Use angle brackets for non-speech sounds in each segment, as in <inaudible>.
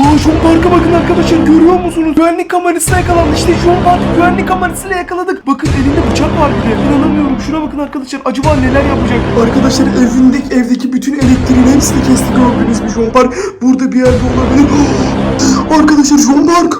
Oh. John Park'a bakın arkadaşlar görüyor musunuz? Güvenlik kamerasına yakalandı. İşte John Park güvenlik kamerasıyla yakaladık. Bakın elinde bıçak var bir de. İnanamıyorum. Şuna bakın arkadaşlar. Acaba neler yapacak? Arkadaşlar evindeki evdeki bütün elektriğin hepsini kesti gördünüz mü John Park? Burada bir yerde olabilir. <gasps> Arkadaşlar John Park.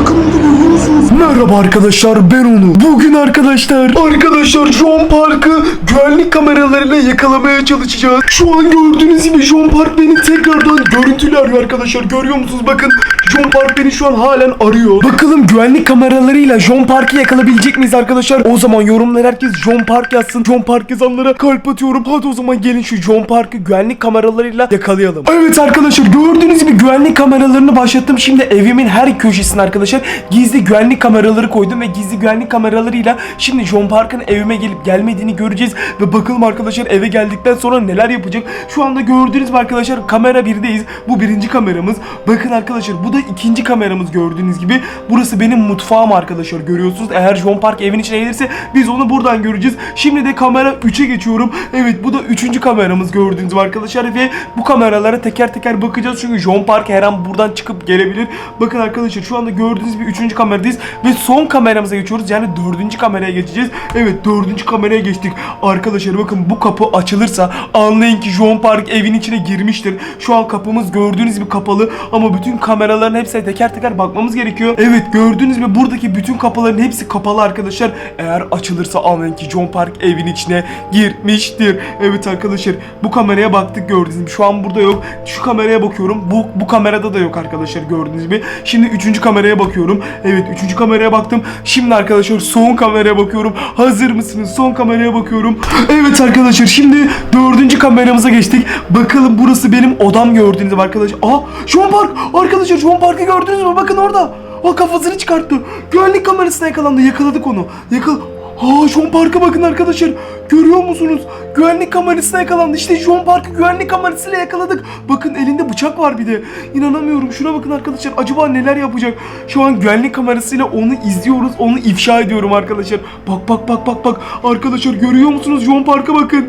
Bakın onu görüyor musunuz? Merhaba arkadaşlar ben onu. Bugün arkadaşlar arkadaşlar John Park'ı güvenlik kameralarıyla yakalamaya çalışacağız. Şu an gördüğünüz gibi John Park beni tekrardan görüntülü arıyor arkadaşlar. Görüyor musunuz? Bakın John Park beni şu an halen arıyor. Bakalım güvenlik kameralarıyla John Park'ı yakalayabilecek miyiz arkadaşlar? O zaman yorumlar herkes John Park yazsın. John Park yazanlara kalp atıyorum. Hadi o zaman gelin şu John Park'ı güvenlik kameralarıyla yakalayalım. Evet arkadaşlar gördüğünüz gibi güvenlik kameralarını başlattım. Şimdi evimin her köşesine arkadaşlar gizli güvenlik kameraları koydum ve gizli güvenlik kameralarıyla şimdi John Park'ın evime gelip gelmediğini göreceğiz ve bakalım arkadaşlar eve geldikten sonra neler yapacak. Şu anda gördüğünüz gibi arkadaşlar kamera 1'deyiz. Bu birinci kameramız. Bakın arkadaşlar bu da ikinci kameramız gördüğünüz gibi. Burası benim mutfağım arkadaşlar görüyorsunuz. Eğer John Park evin içine gelirse biz onu buradan göreceğiz. Şimdi de kamera 3'e geçiyorum. Evet bu da üçüncü kameramız gördüğünüz gibi arkadaşlar ve bu kameralara teker teker bakacağız. Çünkü John Park her an buradan çıkıp gelebilir. Bakın arkadaşlar şu anda gördüğünüz gibi üçüncü kameradayız ve son kameramıza geçiyoruz. Yani dördüncü kameraya geçeceğiz. Evet dördüncü kameraya geçtik. Arkadaşlar bakın bu kapı açılırsa anlayın ki John Park evin içine girmiştir. Şu an kapımız gördüğünüz gibi kapalı ama bütün kameraların hepsine teker teker bakmamız gerekiyor. Evet gördüğünüz gibi buradaki bütün kapıların hepsi kapalı arkadaşlar. Eğer açılırsa anlayın ki John Park evin içine girmiştir. Evet arkadaşlar bu kameraya baktık gördüğünüz gibi. Şu an burada yok. Şu kameraya bakıyorum. Bu bu kamerada da yok arkadaşlar gördüğünüz gibi. Şimdi üçüncü kameraya bakıyorum. Evet üçüncü kameraya baktım. Şimdi arkadaşlar son kameraya bakıyorum. Hazır mısınız? Son kameraya bakıyorum. Evet arkadaşlar şimdi dördüncü kameramıza geçtik. Bakalım burası benim odam gördüğünüz gibi arkadaşlar. Aa John Park. Arkadaşlar John Park'ı gördünüz mü? Bakın orada. O kafasını çıkarttı. Güvenlik kamerasına yakalandı. Yakaladık onu. Yakal... Aa John Park'a bakın arkadaşlar. Görüyor musunuz? Güvenlik kamerasına yakalandı. İşte John Park'ı güvenlik kamerasıyla yakaladık. Bakın elinde bıçak var bir de. İnanamıyorum. Şuna bakın arkadaşlar. Acaba neler yapacak? Şu an güvenlik kamerasıyla onu izliyoruz. Onu ifşa ediyorum arkadaşlar. Bak bak bak bak bak. Arkadaşlar görüyor musunuz? John Park'a bakın.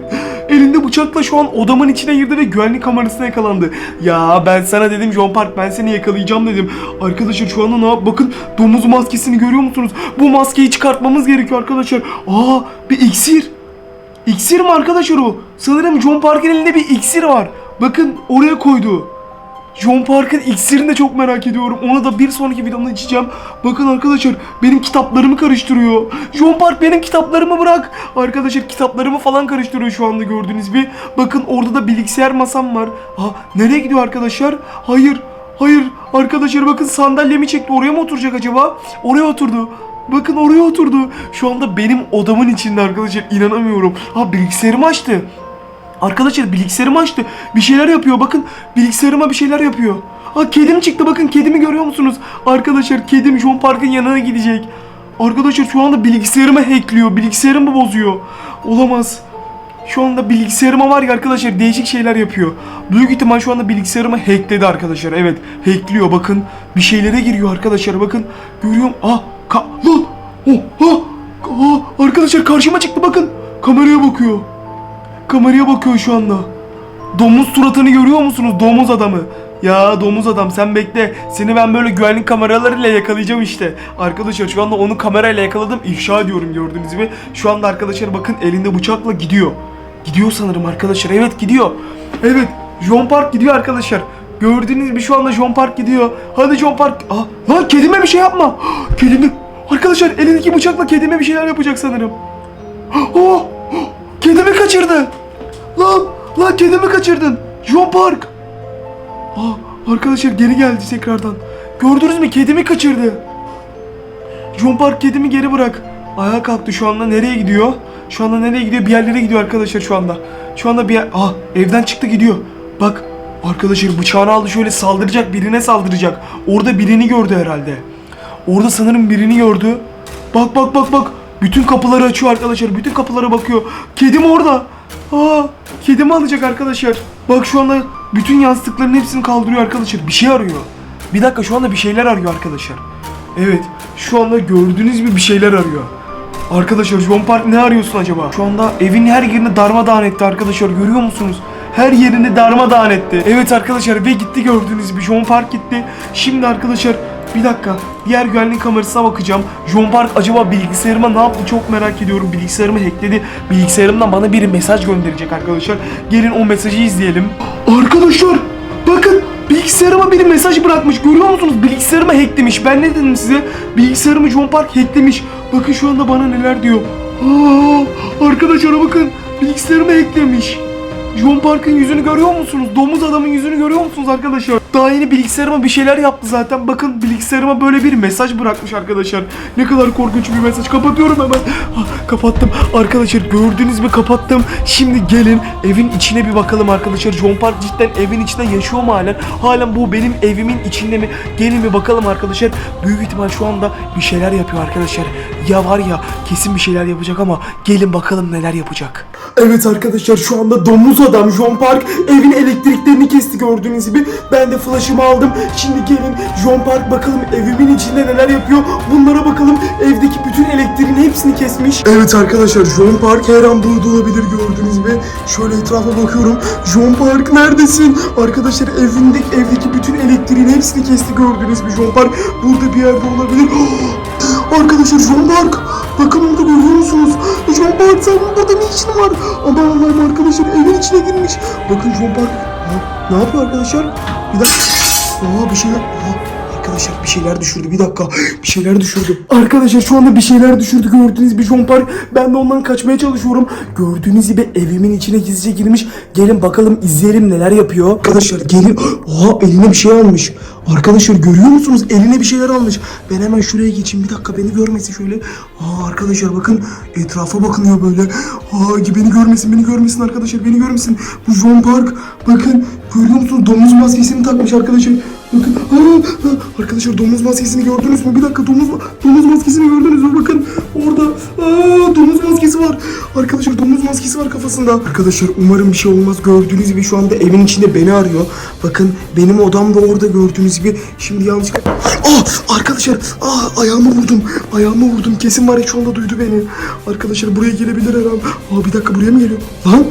Elinde bıçakla şu an odamın içine girdi ve güvenlik kamerasına yakalandı. Ya ben sana dedim John Park ben seni yakalayacağım dedim. Arkadaşlar şu anda ne yap? Bakın domuz maskesini görüyor musunuz? Bu maskeyi çıkartmamız gerekiyor arkadaşlar. Aa bir iksir. İksir mi arkadaşlar o? Sanırım John Park'ın elinde bir iksir var. Bakın oraya koydu. John Park'ın iksirini de çok merak ediyorum. Onu da bir sonraki videomda içeceğim. Bakın arkadaşlar benim kitaplarımı karıştırıyor. John Park benim kitaplarımı bırak. Arkadaşlar kitaplarımı falan karıştırıyor şu anda gördüğünüz gibi. Bakın orada da bilgisayar masam var. Ha nereye gidiyor arkadaşlar? Hayır. Hayır arkadaşlar bakın sandalyemi çekti. Oraya mı oturacak acaba? Oraya oturdu. Bakın oraya oturdu. Şu anda benim odamın içinde arkadaşlar inanamıyorum. Ha bilgisayarımı açtı. Arkadaşlar bilgisayarımı açtı. Bir şeyler yapıyor. Bakın bilgisayarıma bir şeyler yapıyor. Ha kedim çıktı. Bakın kedimi görüyor musunuz? Arkadaşlar kedim John Park'ın yanına gidecek. Arkadaşlar şu anda bilgisayarımı hackliyor. Bilgisayarımı bozuyor. Olamaz. Şu anda bilgisayarıma var ya arkadaşlar değişik şeyler yapıyor. Büyük ihtimal şu anda bilgisayarımı hackledi arkadaşlar. Evet hackliyor bakın. Bir şeylere giriyor arkadaşlar bakın. Görüyorum. Ah ka lan. Oh, ah, ah, arkadaşlar karşıma çıktı bakın. Kameraya bakıyor. Kameraya bakıyor şu anda. Domuz suratını görüyor musunuz? Domuz adamı. Ya domuz adam sen bekle. Seni ben böyle güvenlik kameralarıyla yakalayacağım işte. Arkadaşlar şu anda onu kamerayla yakaladım. İfşa ediyorum gördüğünüz gibi. Şu anda arkadaşlar bakın elinde bıçakla gidiyor. Gidiyor sanırım arkadaşlar. Evet gidiyor. Evet John Park gidiyor arkadaşlar. Gördüğünüz gibi şu anda John Park gidiyor. Hadi John Park. Aa, lan kedime bir şey yapma. <gasps> Kedime. Arkadaşlar elindeki bıçakla kedime bir şeyler yapacak sanırım. <gasps> Oh, kedimi kaçırdı. Lan, lan kedimi kaçırdın. John Park. Aa, arkadaşlar geri geldi tekrardan. Gördünüz mü kedimi kaçırdı. John Park kedimi geri bırak. Ayağa kalktı şu anda nereye gidiyor? Şu anda nereye gidiyor? Bir yerlere gidiyor arkadaşlar şu anda. Şu anda bir yer... Aa evden çıktı gidiyor. Bak arkadaşlar bıçağını aldı şöyle saldıracak birine saldıracak. Orada birini gördü herhalde. Orada sanırım birini gördü. Bak bak bak bak. Bütün kapıları açıyor arkadaşlar. Bütün kapılara bakıyor. Kedim orada. Aa, kedimi alacak arkadaşlar. Bak şu anda bütün yastıkların hepsini kaldırıyor arkadaşlar. Bir şey arıyor. Bir dakika şu anda bir şeyler arıyor arkadaşlar. Evet. Şu anda gördüğünüz gibi bir şeyler arıyor. Arkadaşlar John Park ne arıyorsun acaba? Şu anda evin her yerini darmadağın etti arkadaşlar. Görüyor musunuz? her yerini darmadağın etti. Evet arkadaşlar ve gitti gördüğünüz gibi John Park gitti. Şimdi arkadaşlar bir dakika diğer güvenlik kamerasına bakacağım. John Park acaba bilgisayarıma ne yaptı çok merak ediyorum. Bilgisayarımı hackledi. Bilgisayarımdan bana bir mesaj gönderecek arkadaşlar. Gelin o mesajı izleyelim. Arkadaşlar bakın bilgisayarıma bir mesaj bırakmış. Görüyor musunuz? Bilgisayarımı hacklemiş. Ben ne dedim size? Bilgisayarımı John Park hacklemiş. Bakın şu anda bana neler diyor. Aa, arkadaşlar bakın bilgisayarımı hacklemiş. John Park'ın yüzünü görüyor musunuz? Domuz adamın yüzünü görüyor musunuz arkadaşlar? Daha yeni bilgisayarıma bir şeyler yaptı zaten. Bakın bilgisayarıma böyle bir mesaj bırakmış arkadaşlar. Ne kadar korkunç bir mesaj. Kapatıyorum hemen. Ah, kapattım. Arkadaşlar gördünüz mü kapattım. Şimdi gelin evin içine bir bakalım arkadaşlar. John Park cidden evin içinde yaşıyor mu halen? Halen bu benim evimin içinde mi? Gelin bir bakalım arkadaşlar. Büyük ihtimal şu anda bir şeyler yapıyor arkadaşlar. Ya var ya kesin bir şeyler yapacak ama gelin bakalım neler yapacak. Evet arkadaşlar şu anda domuz adam John Park evin elektriklerini kesti gördüğünüz gibi. Ben de flash'ımı aldım. Şimdi gelin John Park bakalım evimin içinde neler yapıyor. Bunlara bakalım. Evdeki bütün elektriğin hepsini kesmiş. Evet arkadaşlar John Park her an burada olabilir gördüğünüz gibi. Şöyle etrafa bakıyorum. John Park neredesin? Arkadaşlar evindeki evdeki bütün elektriğin hepsini kesti gördüğünüz gibi. John Park burada bir yerde olabilir. <gasps> Arkadaşlar John Park bakın orada görüyor musunuz? John Park sen burada ne işin var? Aman Allah'ım arkadaşlar evin içine girmiş. Bakın John Park Ha, ne yapıyor arkadaşlar? Bir dakika. Aa bir şeyler. Aa, Arkadaşlar bir şeyler düşürdü bir dakika bir şeyler düşürdü. Arkadaşlar şu anda bir şeyler düşürdü gördüğünüz gibi John Park. Ben de ondan kaçmaya çalışıyorum. Gördüğünüz gibi evimin içine gizlice girmiş. Gelin bakalım izleyelim neler yapıyor. Arkadaşlar gelin. Oha eline bir şey almış. Arkadaşlar görüyor musunuz? Eline bir şeyler almış. Ben hemen şuraya geçeyim. Bir dakika beni görmesin şöyle. Aa arkadaşlar bakın etrafa bakınıyor böyle. Aa beni görmesin, beni görmesin arkadaşlar. Beni görmesin. Bu John Park. Bakın görüyor musunuz? Domuz maskesini takmış arkadaşlar. Bakın. Aa, aa, domuz maskesini gördünüz mü? Bir dakika domuz domuz maskesini gördünüz mü? Bakın orada. Aa, domuz maskesi var. Arkadaşlar domuz maskesi var kafasında. Arkadaşlar umarım bir şey olmaz. Gördüğünüz gibi şu anda evin içinde beni arıyor. Bakın benim odam da orada gördüğünüz gibi. Şimdi yanlışlıkla... Aa, arkadaşlar aa, ayağımı vurdum. Ayağımı vurdum. Kesin var ya şu anda duydu beni. Arkadaşlar buraya gelebilir her an. Aa, bir dakika buraya mı geliyor? Lan!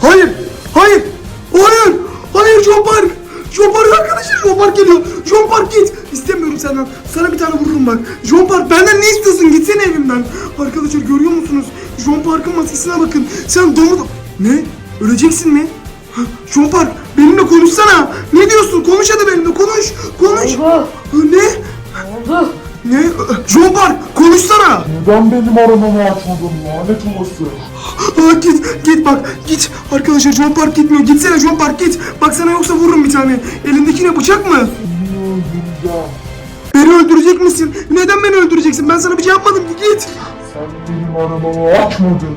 Hayır! Hayır! Hayır! Hayır John Park! John Park arkadaşlar John Park geliyor. John Park git. İstemiyorum senden. Sana bir tane vururum bak. John Park benden ne istiyorsun? Gitsene evimden. Arkadaşlar görüyor musunuz? John Park'ın maskesine bakın. Sen domuz... Ne? Öleceksin mi? John Park benimle konuşsana. Ne diyorsun? Konuş hadi benimle konuş. Konuş. Oldu. Ne? Oldu. Ne? John Park konuşsana. Neden benim aramamı açmadın lanet olası? Aa, git git bak git. Arkadaşlar John Park gitmiyor. Gitsene John Park git. Bak sana yoksa vururum bir tane. Elindeki ne bıçak mı? Seni öldüreceğim. Beni öldürecek misin? Neden beni öldüreceksin? Ben sana bir şey yapmadım ki git. Sen benim aramamı açmadın.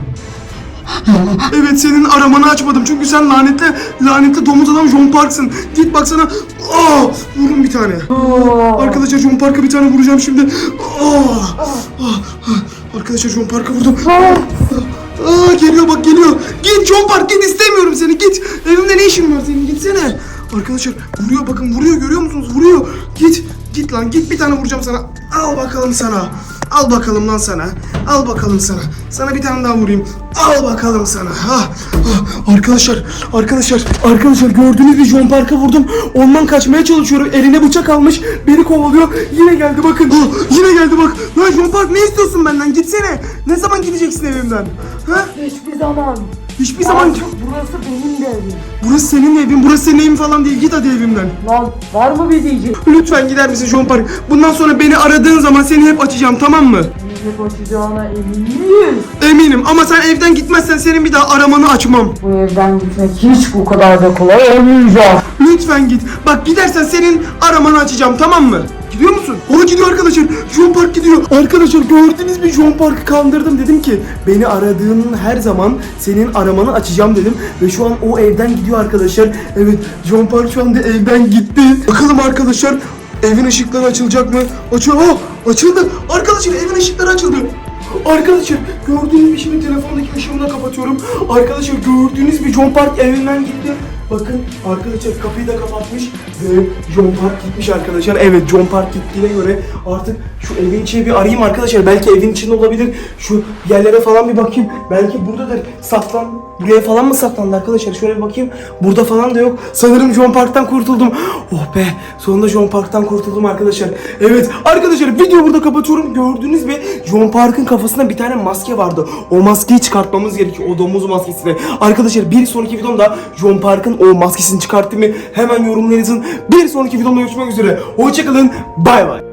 Evet senin aramanı açmadım çünkü sen lanetli lanetli domuz adam John Park'sın. Git bak sana. Aa, vurun bir tane. Arkadaşlar John Park'a bir tane vuracağım şimdi. Aa, aa, Arkadaşlar John Park'a vurdum. Aa, geliyor bak geliyor. Git John Park git istemiyorum seni git. Evimde ne işin var senin gitsene. Arkadaşlar vuruyor bakın vuruyor görüyor musunuz vuruyor. Git git lan git bir tane vuracağım sana. Al bakalım sana. Al bakalım lan sana. Al bakalım sana. Sana bir tane daha vurayım. Al bakalım sana. Ha. ah. Arkadaşlar, arkadaşlar, arkadaşlar gördüğünüz gibi John Park'a vurdum. Ondan kaçmaya çalışıyorum. Eline bıçak almış. Beni kovalıyor. Yine geldi bakın. Ah, yine geldi bak. Lan John Park ne istiyorsun benden? Gitsene. Ne zaman gideceksin evimden? Ha? Hiçbir zaman. Hiçbir zaman Artık burası benim de evim. Burası senin evin, burası senin evin falan değil. Git hadi evimden. Lan var mı bir diyecek? Lütfen gider misin John Park? Bundan sonra beni aradığın zaman seni hep açacağım tamam mı? Yüzük açacağına emin miyiz? Eminim ama sen evden gitmezsen senin bir daha aramanı açmam. Bu evden gitmek hiç bu kadar da kolay olmayacak. Lütfen git. Bak gidersen senin aramanı açacağım tamam mı? Gidiyor musun? O gidiyor arkadaşlar. John Park gidiyor. Arkadaşlar gördünüz mü John Park'ı kandırdım. Dedim ki beni aradığın her zaman senin aramanı açacağım dedim. Ve şu an o evden gidiyor arkadaşlar. Evet John Park şu anda evden gitti. Bakalım arkadaşlar evin ışıkları açılacak mı? Açıyor. Aa, açıldı. Arkadaşlar evin ışıkları açıldı. Arkadaşlar gördüğünüz gibi şimdi telefondaki ışığımı da kapatıyorum. Arkadaşlar gördüğünüz gibi John Park evinden gitti. Bakın arkadaşlar kapıyı da kapatmış ve John Park gitmiş arkadaşlar. Evet John Park gittiğine göre artık şu evin içine bir arayayım arkadaşlar. Belki evin içinde olabilir. Şu yerlere falan bir bakayım. Belki buradadır. Saklan Buraya falan mı saklandı arkadaşlar? Şöyle bir bakayım. Burada falan da yok. Sanırım John Park'tan kurtuldum. Oh be. Sonunda John Park'tan kurtuldum arkadaşlar. Evet arkadaşlar videoyu burada kapatıyorum. Gördünüz mü? John Park'ın kafasında bir tane maske vardı. O maskeyi çıkartmamız gerekiyor. O domuz maskesini. Arkadaşlar bir sonraki videomda John Park'ın o maskesini çıkarttığımı hemen yorumlara yazın. Bir sonraki videomda görüşmek üzere. Hoşçakalın. Bay bay.